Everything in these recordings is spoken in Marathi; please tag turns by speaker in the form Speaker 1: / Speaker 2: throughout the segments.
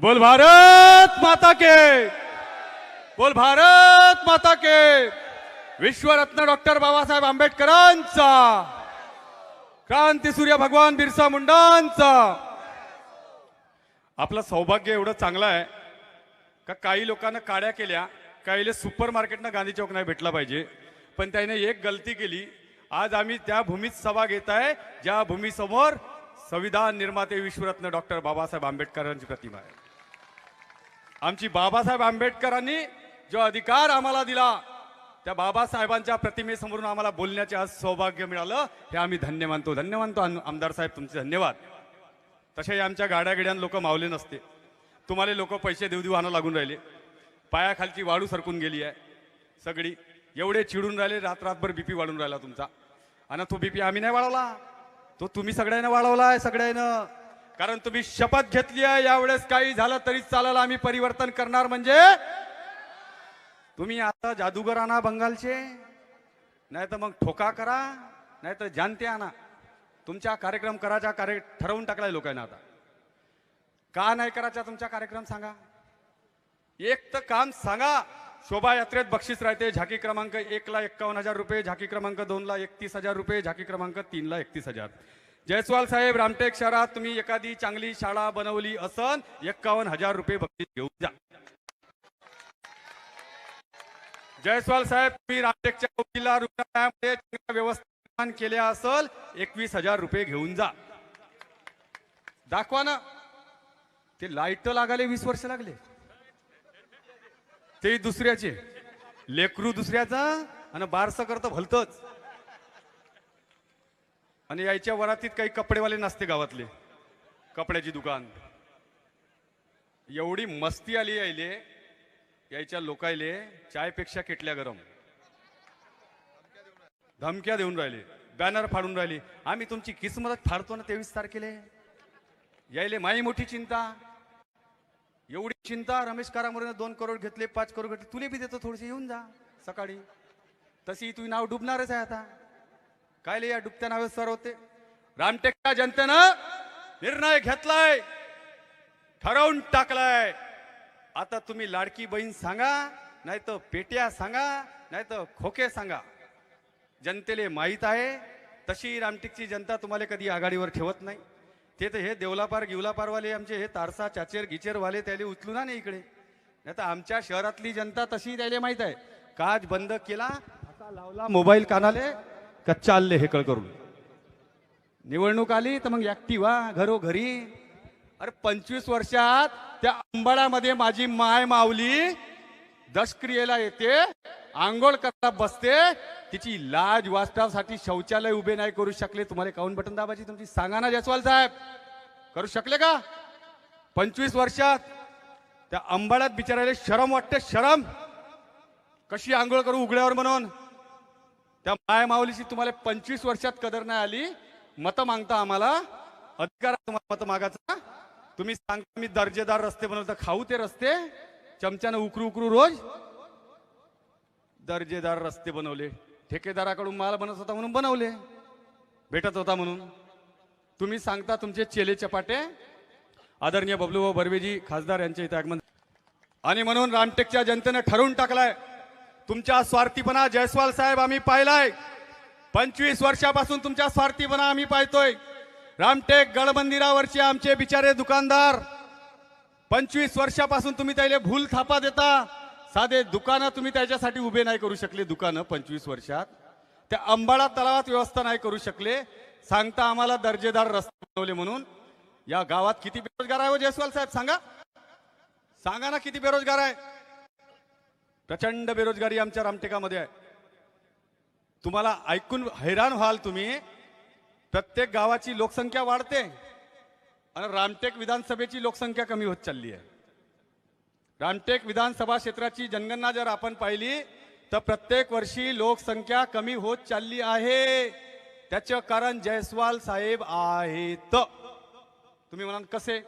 Speaker 1: बोल भारत माता के। बोल भारत माता के। विश्वरत्न डॉक्टर बाबासाहेब आंबेडकरांचा। क्रांती सूर्य भगवान बिरसा मुंडांचा। आपलं सौभाग्य एवढं चांगलं आहे का काही लोकांना काड्या केल्या काहीले सुपर मार्केटनं गांधी चौक नाही भेटला पाहिजे. पण त्याने एक गलती केली आज आम्ही त्या भूमीत सभा घेत आहे ज्या भूमीसमोर संविधान निर्माते विश्वरत्न डॉक्टर बाबासाहेब आंबेडकरांची प्रतिमा आहे. आमची बाबासाहेब आंबेडकरांनी जो अधिकार आम्हाला दिला त्या बाबासाहेबांच्या प्रतिमेसमोरून आम्हाला बोलण्याचे आज सौभाग्य मिळालं. हे आम्ही धन्य मानतो. धन्य मानतो आम- आमदार साहेब तुमचे धन्यवाद. तसे आमच्या गाड्या गिड्यान लोक मावले नसते. तुम्हाला लोक पैसे देऊ देऊ आणा लागून राहिले. पायाखालची वाळू सरकून गेली आहे. सगळी एवढे चिडून राहिले रात रातभर बीपी वाढून राहिला तुमचा. आणि तो बीपी आम्ही नाही वाढवला. तो तुम्ही सगळ्यांना वाढवला आहे सगळ्यांना. कारण तुम्ही शपथ घेतली आहे यावेळेस काही झालं तरी चालेल आम्ही परिवर्तन करणार म्हणजे? तुम्ही आता जादूगर आणा बंगालचे नाही तर मग ठोका करा नाही तर जानते आणा. तुमच्या कार्यक्रम करायचा कार्य ठरवून टाकलाय लोकांना आता. का नाही करायचा तुमचा कार्यक्रम सांगा? एक तर काम सांगा. शोभायात्रेत बक्षीस राहते झाकी क्रमांक एकला एक्कावन्न हजार रुपये झाकी क्रमांक दोनला एकतीस हजार रुपये झाकी क्रमांक तीनला एकतीस हजार. जयस्वाल साहेब रामटेक शहरात तुम्ही एखादी चांगली शाळा बनवली असन एक्कावन्न हजार रुपये बक्षीस घेऊन जा. जयस्वाल साहेब तुम्ही रामटेकच्या वकिला रुग्णालयामध्ये व्यवस्थापन केल्या असल एकवीस हजार रुपये घेऊन जा. दाखवा ना. ते लाइट लागाले वीस वर्ष लागले. ते दुसऱ्याचे. लेकरू दुसऱ्याचा आणि बारसं करतं भलतच. आणि यायच्या वरातीत काही कपडेवाले नसते गावातले. कपड्याची दुकान. एवढी मस्ती आली यायले यायच्या लोकायले चायपेक्षा किटल्या गरम. धमक्या देऊन राहिले बॅनर फाडून राहिले. आम्ही तुमची किस्मत फाडतो ना तेवीस तारखेले? यायले माई मोठी चिंता. एवढी चिंता रमेश कारामोरेनं दोन करोड घेतले पाच करोड घेतले. तुले बी देतो थोडेसे येऊन जा सकाळी. तशी तू नाव डुबणारच आहे आता. काय या डुबत्या नावे सर होते? रामटेकच्या जनतेनं निर्णय घेतलाय. ठरवून टाकलाय. आता तुम्ही लाडकी बहीण सांगा नाही तर पेट्या सांगा नाही तर खोके सांगा. जनतेले माहीत आहे तशी रामटेकची जनता तुम्हाला कधी आघाडीवर ठेवत नाही. ते तर हे देवलापार गिवलापारवाले आमचे हे तारसा चाचेर गिचेरवाले त्याले उचलू ना नाही इकडे. नाही तर आमच्या शहरातली जनता तशी त्याला माहीत आहे. काच बंद केला असा लावला मोबाईल कानाले का चालले हे कळ करून? निवडणूक आली तर मग ऍक्टिव्हा घरोघरी. अरे पंचवीस वर्षात त्या अंबाडामध्ये माझी माय माऊली दशक्रियेला येते आंघोळ करता बसते. तिची लाज वाचण्यासाठी शौचालय उभे नाही करू शकले. तुम्हाला काऊन बटन दाबाची तुमची सांगा ना जयस्वाल साहेब. करू शकले का? पंचवीस वर्षात त्या अंबाड्यात बिचारायला शरम वाटते शरम. कशी आंघोळ करू उघड्यावर म्हणून? त्या माय माऊलीची तुम्हाला पंचवीस वर्षात कदर नाही आली. मतं मागता आम्हाला. अधिकार आहे तुम्हाला मतं मागायचा. तुम्ही सांगता मी दर्जेदार रस्ते बनवता. खाऊ ते रस्ते. चमच्यानं उकरू उकरू रोज. दर्जेदार रस्ते बनवले. ठेकेदाराकडून माल बनत होता म्हणून बनवले. भेटत होता म्हणून. तुम्ही सांगता तुमचे चेले चपाटे. आदरणीय बबलू व बर्वेजी खासदार यांच्या इथे आगमन आणि म्हणून रामटेकच्या जनतेनं ठरवून टाकलाय. तुमच्या स्वार्थीपणा जयस्वाल साहेब आम्ही पाहिलाय. पंचवीस वर्षापासून तुमच्या स्वार्थीपणा आम्ही पाहतोय. रामटेक गडमंदिरावरचे आमचे बिचारे दुकानदार. पंचवीस वर्षापासून तुम्ही त्याला भूल थापा देता. साधे दुकानं तुम्ही त्याच्यासाठी उभे नाही करू शकले दुकानं पंचवीस वर्षात. त्या अंबाळा तलावात व्यवस्था नाही करू शकले. सांगता आम्हाला दर्जेदार रस्ते बनवले म्हणून. या गावात किती बेरोजगार आहे हो जयस्वाल साहेब? सांगा. सांगा ना किती बेरोजगार आहे. प्रचंड बेरोजगारी आमच्या रामटेकामध्ये आहे. तुम्हाला ऐकून हैराण व्हाल तुम्ही प्रत्येक गावाची लोकसंख्या वाढते आणि रामटेक विधानसभेची लोकसंख्या कमी होत चालली आहे. रामटेक विधानसभा क्षेत्राची जनगणना जर आपण पाहिली तर प्रत्येक वर्षी लोकसंख्या कमी होत चालली आहे. त्याचं कारण जयस्वाल साहेब आहेत. तुम्ही म्हणाल कसे?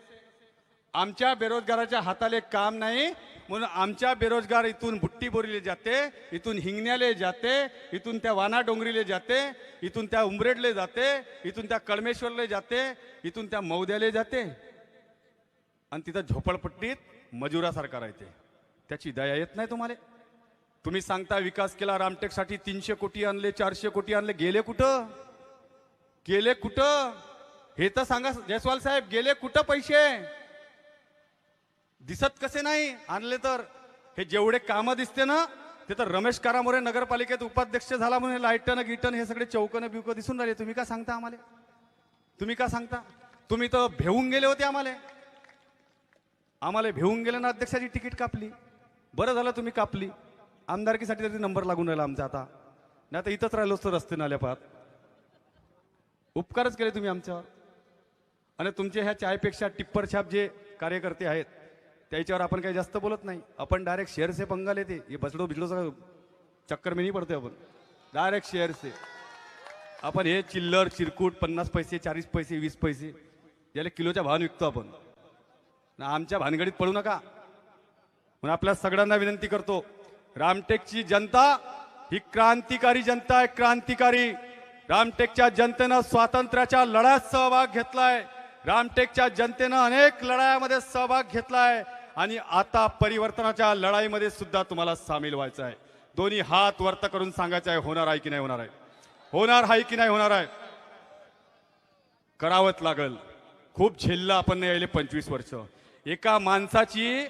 Speaker 1: आमच्या बेरोजगाराच्या हाताले काम नाही म्हणून आमच्या बेरोजगार इथून बुट्टीबोरीले जाते इथून हिंगण्याले जाते इथून त्या वाना डोंगरीले जाते इथून त्या उमरेडले जाते इथून त्या कळमेश्वरले जाते इथून त्या मौद्याले जाते. आणि तिथं झोपडपट्टीत मजुरासारखा राहते. त्याची दया येत नाही तुम्हाला. तुम्ही सांगता विकास केला रामटेकसाठी तीनशे कोटी आणले चारशे कोटी आणले गेले कुठं? गेले कुठं? हे तर सांगा जयस्वाल साहेब गेले कुठं पैसे? दिसत कसे नाही? आणले तर. हे जेवढे कामं दिसते ना ते तर रमेश कारामोरे नगरपालिकेत उपाध्यक्ष झाला म्हणून लाईटन गिटन हे सगळे चौकन बिवक दिसून राहिले. तुम्ही का सांगता आम्हाला? तुम्ही का सांगता? तुम्ही तर भेऊन गेले होते आम्हाला. आम्हाला भेऊन गेले ना अध्यक्षाची तिकीट कापली. बरं झालं तुम्ही कापली. आमदारकीसाठी तरी नंबर लागून राहिला आमचा आता. नाही आता इथंच राहिलो असतो रस्ते नाल्या पाहत उपकारच केले तुम्ही आमच्यावर. आणि तुमचे ह्या चायपेक्षा टिप्पर छाप जे कार्यकर्ते आहेत त्याच्यावर आपण काही जास्त बोलत नाही. आपण डायरेक्ट शेअरचे पंगाल येते. हे बसडो बिजडो सगळं चक्कर मी नाही पडतोय आपण. डायरेक्ट शेअर्सचे आपण हे चिल्लर चिरकूट पन्नास पैसे चाळीस पैसे वीस पैसे याला किलोच्या भावाने विकतो आपण. ना आमच्या भानगडीत पडू नका. म्हणून आपल्या सगळ्यांना विनंती करतो रामटेकची जनता ही क्रांतिकारी जनता आहे क्रांतिकारी. रामटेकच्या जनतेनं स्वातंत्र्याच्या लढ्यात सहभाग घेतलाय. रामटेकच्या जनतेनं अनेक लढायामध्ये सहभाग घेतलाय. आणि आता परिवर्तनाच्या लढाईमध्ये सुद्धा तुम्हाला सामील व्हायचं आहे. दोन्ही हात वर्त करून सांगायचं आहे होणार आहे की नाही होणार आहे? होणार आहे की नाही होणार आहे? करावंच लागल. खूप झेललं आपण नाही यायले पंचवीस वर्ष. एका माणसाची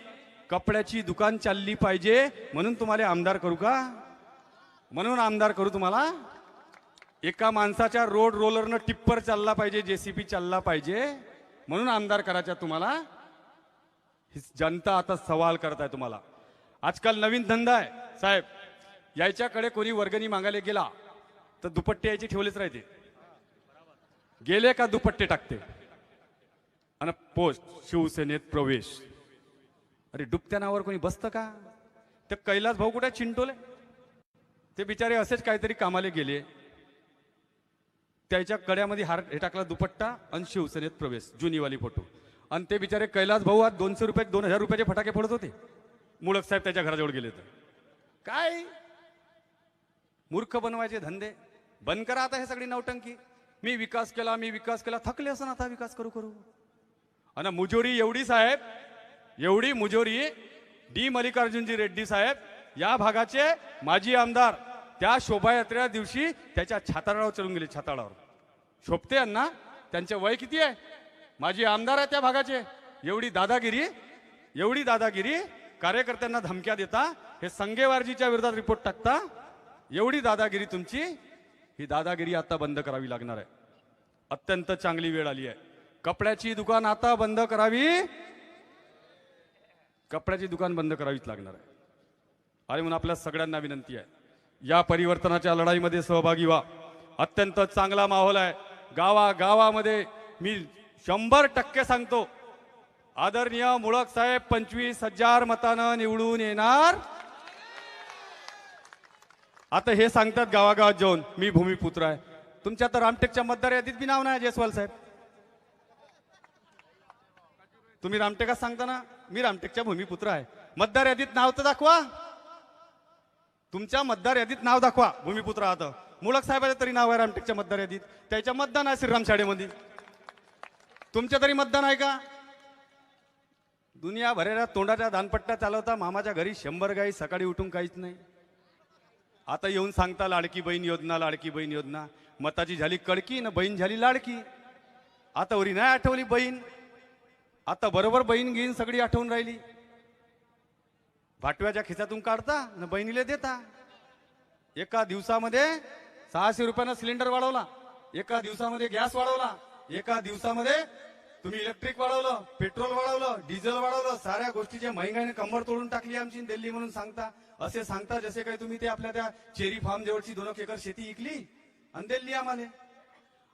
Speaker 1: कपड्याची दुकान चालली पाहिजे म्हणून तुम्हाला आमदार करू का? म्हणून आमदार करू तुम्हाला? एका माणसाच्या रोड रोलरनं टिप्पर चालला पाहिजे जेसीबी चालला पाहिजे म्हणून आमदार करायचा तुम्हाला ही जनता आता सवाल करत आहे तुम्हाला. आजकाल नवीन धंदा आहे. साहेब यायच्याकडे कोणी वर्गणी मागायला गेला तर दुपट्टे यायचे ठेवलेच राहते. गेले का दुपट्टे टाकते? आणि पोस्ट शिवसेनेत प्रवेश. अरे डुबत्या नावावर कोणी बसतं का? ते कैलास भाऊ कुठे? चिंटोले. ते बिचारे असेच काहीतरी कामाला गेले. त्याच्या कड्यामध्ये हार हे टाकला दुपट्टा आणि शिवसेनेत प्रवेश जुनीवाली फोटो. आणि ते बिचारे कैलास भाऊ आज दोनशे रुपये दोन हजार रुपयाचे फटाके फोडत होते. मुळक साहेब त्याच्या घराजवळ गेले तर. काय? मूर्ख बनवायचे धंदे. बंद करा आता हे सगळी नवटंकी. मी विकास केला मी विकास केला. थकले असं आता विकास करू करू. आणि मुजोरी एवढी साहेब एवढी मुजोरी डी मल्लिकार्जुनजी रेड्डी साहेब या भागाचे माजी आमदार त्या शोभायात्रेच्या दिवशी त्याच्या छाताडावर चढून गेले छाताडावर. शोभते यांना? त्यांचे वय किती आहे? माझी आमदार आहे त्या भागाचे. एवढी दादागिरी एवढी दादागिरी कार्यकर्त्यांना धमक्या देता हे संगेवारजीच्या विरोधात रिपोर्ट टाकता एवढी दादागिरी तुमची ही दादागिरी आता बंद करावी लागणार आहे. अत्यंत चांगली वेळ आली आहे. कपड्याची दुकान आता बंद करावी. कपड्याची दुकान बंद करावीच लागणार आहे. आणि म्हणून आपल्या सगळ्यांना विनंती आहे या परिवर्तनाच्या लढाईमध्ये सहभागी व्हा. अत्यंत चांगला माहोल आहे. गावा गावामध्ये मी शंभर टक्के सांगतो. आदरणीय मुळक साहेब पंचवीस हजार मतानं निवडून येणार. आता हे सांगतात गावागावात जाऊन मी भूमिपुत्र आहे. तुमच्या तर रामटेकच्या मतदार यादीत बी नाव नाही जयस्वाल साहेब. तुम्ही रामटेकात सांगता ना मी रामटेकच्या भूमिपुत्र आहे. मतदार यादीत नाव तर दाखवा. तुमच्या मतदार यादीत नाव दाखवा भूमिपुत्र आहात मुळक साहेबाचं तरी नाव आहे रामटेकच्या मतदार यादीत त्याच्या मतदान आहे श्रीराम शाळेमध्ये. तुमच्या तरी मतदान आहे का? दुनिया भरेला तोंडाच्या दानपट्ट्या चालवता मामाच्या घरी शंभर गाई सकाळी उठून काहीच नाही. आता येऊन सांगता लाडकी बहीण योजना लाडकी बहीण योजना. मताची झाली कडकी ना बहीण झाली लाडकी. आता वरी नाही आठवली बहीण. आता बरोबर बहीण घेईन सगळी आठवून राहिली. भाटव्याच्या खिचातून काढता न बहिणीला देता. एका दिवसामध्ये सहाशे रुपयानं सिलेंडर वाढवला. एका दिवसामध्ये गॅस वाढवला. एका दिवसामध्ये तुम्ही इलेक्ट्रिक वाढवलं पेट्रोल वाढवलं डिझेल वाढवलं साऱ्या गोष्टीच्या महंगाईने कंबर तोडून टाकली आमची दिल्ली म्हणून सांगता. असे सांगता जसे काही तुम्ही ते आपल्या त्या चेरी फार्म जवळची दोन एक एकर शेती इकली आणि दिल्ली आम्हाला.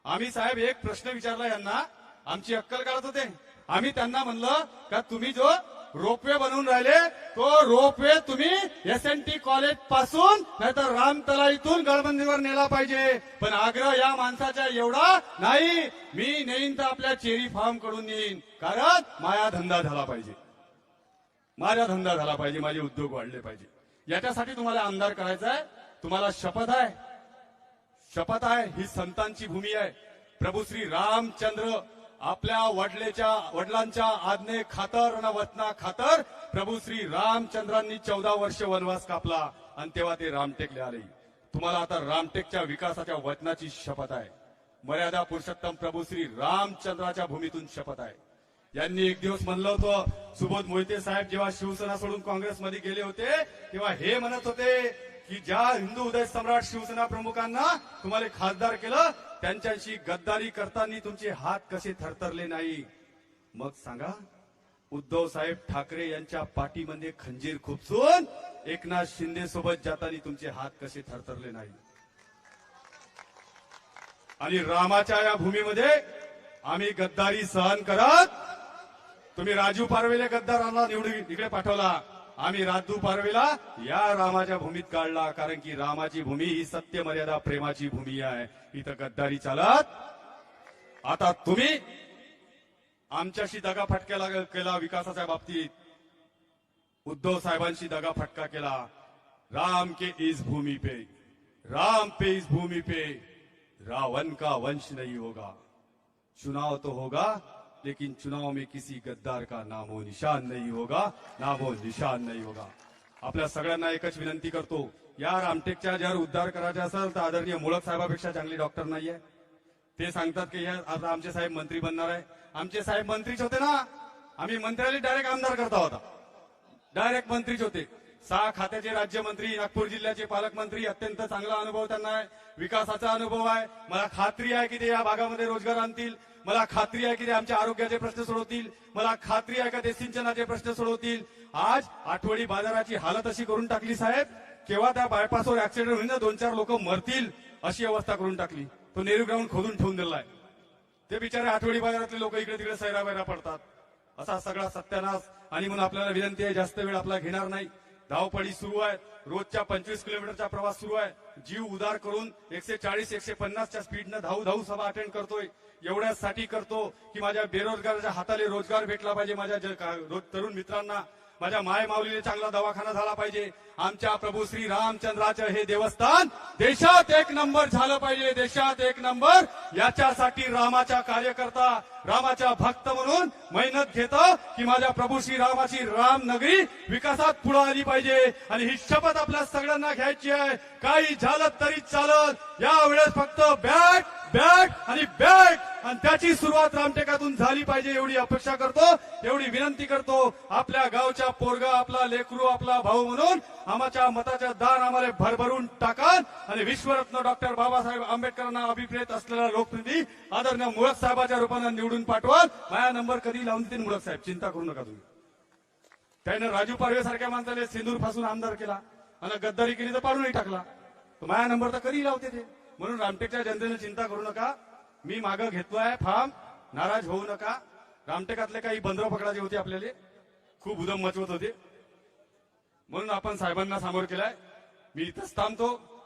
Speaker 1: आम्ही साहेब एक प्रश्न विचारला यांना. आमची अक्कल काढत होते. आम्ही त्यांना म्हणलं का तुम्ही जो रोपवे बनवून राहिले. तो रोपवे तुम्ही एस एन टी कॉलेजपासून नाहीतर रामतलाईतून गडबंदीवर नेला पाहिजे. पण आग्रह या माणसाचा एवढा नाही. मी नेईन तर आपल्या चेरी फार्मकडून येईन कारण माया धंदा झाला पाहिजे. माझा धंदा झाला पाहिजे. माझे उद्योग वाढले पाहिजे. याच्यासाठी तुम्हाला आमदार करायचा आहे तुम्हाला शपथ आहे. शपथ आहे. ही संतांची भूमी आहे. प्रभू श्री रामचंद्र आपल्या वडलेच्या वडिलांच्या आज्ञे खातर आणि वचना खातर प्रभू श्री रामचंद्रांनी चौदा वर्ष वनवास कापला आणि तेव्हा ते रामटेकले आले. तुम्हाला आता रामटेकच्या विकासाच्या वचनाची शपथ आहे. मर्यादा पुरुषोत्तम प्रभू श्री रामचंद्राच्या भूमीतून शपथ आहे. यांनी एक दिवस म्हणलं होतं सुबोध मोहिते साहेब जेव्हा शिवसेना सोडून काँग्रेसमध्ये गेले होते तेव्हा हे म्हणत होते की ज्या हिंदू उदय सम्राट शिवसेना प्रमुखांना तुम्हाला खासदार केलं त्यांच्याशी गद्दारी करताना तुमचे हात कसे थरथरले नाही? मग सांगा उद्धव साहेब ठाकरे यांच्या पाठीमध्ये खंजीर खुपसून एकनाथ शिंदे सोबत जाताना तुमचे हात कसे थरथरले नाही? आणि रामाच्या या भूमीमध्ये आम्ही गद्दारी सहन करत तुम्ही राजू पारवेले गद्दारांना निवडून इकडे पाठवला. आम्ही राजू पारवेला या रामाच्या भूमीत काढला कारण की रामाची भूमी ही सत्य मर्यादा प्रेमाची भूमी आहे. इथं गद्दारी चालत. आता तुम्ही आमच्याशी दगा फटक्याला केला विकासाच्या बाबतीत. उद्धव साहेबांशी दगा फटका केला. राम के इस भूमि पे. राम पे इस भूमि पे. रावण का वंश नहीं होगा. चुनाव तो होगा. लेकिन चुनाव में किसी गद्दार का नामो निशान नहीं होगा नामो निशान नहीं होगा। आपल्या सगळ्यांना एकच विनंती करतो या रामटेकच्या जर उद्धार करायचा असेल तर आदरणीय मुळक साहेबापेक्षा चांगले डॉक्टर नाहीये. ते सांगतात की आता आमचे साहेब मंत्री बनणार आहे. आमचे साहेब मंत्रीच होते ना. आम्ही मंत्र्याला डायरेक्ट आमदार करता होता डायरेक्ट मंत्रीच होते. सहा खात्याचे राज्यमंत्री नागपूर जिल्ह्याचे पालकमंत्री अत्यंत चांगला अनुभव त्यांना आहे. विकासाचा अनुभव आहे. मला खात्री आहे की ते या भागामध्ये रोजगार आणतील. मला खात्री आहे की ते आमच्या आरोग्याचे प्रश्न सोडवतील. मला खात्री आहे का ते सिंचनाचे प्रश्न सोडवतील. आज आठवडी बाजाराची हालत अशी करून टाकली साहेब. केव्हा त्या बायपासवर ऍक्सिडेंट होईल ना दोन चार लोक मरतील अशी अवस्था करून टाकली. तो नेहरू ग्राउंड खोदून ठेवून दिलाय. ते बिचारे आठवडी बाजारातले लोक इकडे तिकडे सैरावैरा पडतात. असा सगळा सत्यानाश आणि म्हणून आपल्याला विनंती आहे जास्त वेळ आपला घेणार नाही. धावपळी सुरू आहे. रोजच्या पंचवीस किलोमीटरचा प्रवास सुरू आहे. जीव उदार करून एकशे चाळीस एकशे पन्नासच्या स्पीडनं धाव धाऊ सभा अटेंड करतोय. एवढ्यासाठी करतो की माझ्या बेरोजगाराच्या हाताले रोजगार भेटला पाहिजे माझ्या तरुण मित्रांना. माझ्या माय माऊलीने चांगला दवाखाना झाला पाहिजे. आमच्या प्रभू श्री रामचंद्राचं हे देवस्थान देशात एक नंबर झालं पाहिजे. देशात एक नंबर. याच्यासाठी रामाच्या कार्यकर्ता रामाच्या भक्त म्हणून मेहनत घेतो की माझ्या प्रभू श्री रामाची राम नगरी विकासात पुढे आली पाहिजे. आणि ही शपथ आपल्या सगळ्यांना घ्यायची आहे. काही झालं तरी चालत. यावेळेस फक्त बॅट बॅट आणि बॅट! आणि त्याची सुरुवात रामटेकातून झाली पाहिजे एवढी अपेक्षा करतो एवढी विनंती करतो. आपल्या गावच्या पोरगा आपला लेकरू आपला भाऊ म्हणून आमच्या मताच्या दान आम्हाला भरभरून टाकाल आणि विश्वरत्न डॉक्टर बाबासाहेब आंबेडकरांना अभिप्रेत असलेला लोकप्रतिनिधी आदरणीय मुळक साहेबाच्या रूपानं निवडून पाठवाल माझा नंबर कधी लावून देतील मुळक साहेब चिंता करू नका तुम्ही. त्यानं राजू पारवे सारख्या माणसाने सिंदूरपासून आमदार केला. आणि गद्दारी केली तर पाडूनही टाकला. तर माझा नंबर तर कधी लावते ते. म्हणून रामटेकच्या जनतेने चिंता करू नका. मी मागं घेतलोय फार्म नाराज होऊ नका. रामटेकातले काही बंदर पकडायचे होते आपल्याला. खूप उदम मचवत होते. म्हणून आपण साहेबांना सामोर केलाय. मी इथंच थांबतो.